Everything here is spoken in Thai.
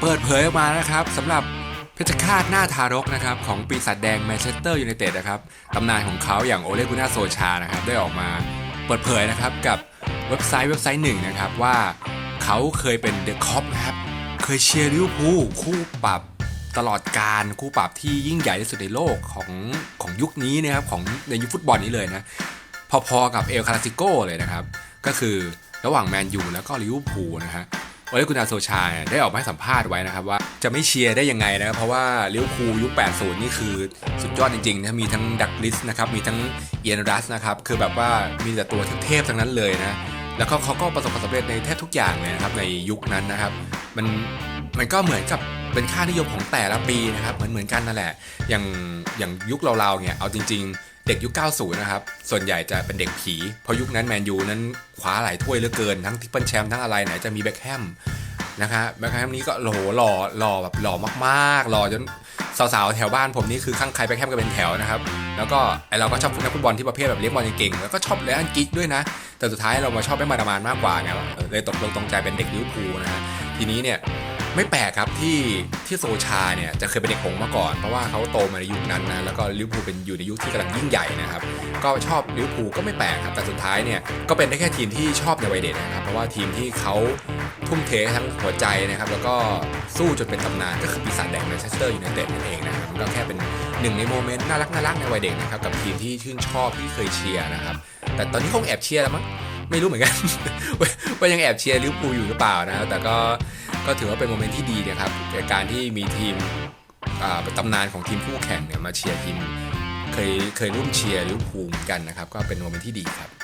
เปิดเผยออกมานะครับสำหรับเพชรฆาตหน้าทารกนะครับของปีศาจแดงแมนเชสเตอร์ยูไนเต็ดนะครับตำนานของเขาอย่างโอเลกุน่าโซชานะครับได้ออกมาเปิดเผยนะครับกับเว็บไซต์เว็บไซต์หนึ่งนะครับว่าเขาเคยเป็นเดอะคอปนะครับเคยเชียร์ลิเวอร์พูลคู่ปรับตลอดการคู่ปรับที่ยิ่งใหญ่ที่สุดในโลกของของยุคนี้นะครับของในยุคฟุตบอลนี้เลยนะพอๆกับเอลคาราซิโกเลยนะครับก็คือระหว่างแมนยูแล้วก็ลิเวอร์พูลนะฮะ โอเลกุนาโซชาเนี่ยได้ออกมาให้สัมภาษณ์ไว้นะครับว่าจะไม่เชียร์ได้ยังไงนะเพราะว่าเลิเวอร์พูยุค 80 นี่คือสุดยอดจริงๆนะมีทั้งดักลิสนะครับมีทั้งเอียนรัสนะครับคือแบบว่ามีแต่ตัวเทพๆทั้งนั้นเลยนะแล้วก็เขาก็ประสบความสำเร็จในแทบทุกอย่างเลยนะครับในยุคนั้นนะครับ มันมันก็เหมือนกับเป็นค่านิยมของแต่ละปีนะครับเหมือนเหมือนกันนั่นแหละ อย่างอย่างยุคเราๆเนี่ยเอาจริง ๆ เด็กยุค 90 นะครับ ส่วนใหญ่จะเป็นเด็กผี เพราะยุคนั้นแมนยูนั้นคว้าหลายถ้วยเหลือเกิน ทั้งทิปเปิลแชมป์ทั้งอะไรไหนจะมีแบ็คแฮมนะครับแบ็คแฮมนี้ก็โหหล่อหล่อแบบหล่อมากๆหล่อจนสาวๆ แถวบ้านผมนี่คือข้างใครแบ็คแฮมก็เป็นแถวนะครับ แล้วก็ไอเราก็ชอบนักฟุตบอลที่ประเภทแบบเลี้ยงบอลเก่งแล้วก็ชอบเลอันกิกด้วยนะ แต่สุดท้ายเรามาชอบแม่มาดามานมากกว่าไงเลยตกลงตรงใจเป็นเด็กลิเวอร์พูลนะฮะทีนี้เนี่ย ไม่แปลกครับที่ที่โซชาเนี่ยจะเคยเป็นเด็กหงมาก่อน เพราะว่าเขาโตมาในยุคนั้นนะแล้วก็ลิเวอร์พูลเป็นอยู่ในยุคที่กำลังยิ่งใหญ่นะครับก็ชอบลิเวอร์พูลก็ไม่แปลกครับแต่สุดท้ายเนี่ยก็เป็นได้แค่ทีมที่ชอบในวัยเด็กนะครับเพราะว่าทีมที่เขาทุ่มเททั้งหัวใจนะครับแล้วก็สู้จนเป็นตำนานก็คือปีศาจแดงแมนเชสเตอร์ยูไนเต็ดนั่นเองนะครับก็แค่เป็นหนึ่งในโมเมนต์น่ารักน่ารักในวัยเด็กนะครับกับทีมที่ชื่นชอบที่เคยเชียร์นะครับแต่ตอนนี้คงแอบเชียร์แล้วมั้งไม่รู้เหมือนกันว่ายังแอบเชียร์ลิเวอร์พูลอยู่หรือเปล่านะแต่ก็ ก็ถือว่าเป็นโมเมนต์ที่ดีนะครับในการที่มีทีมตำนานของทีมคู่แข่งเนี่ยมาเชียร์ทีมเคยเคยร่วมเชียร์ลิเวอร์พูลเหมือนกันนะครับ ก็เป็นโมเมนต์ที่ดีครับ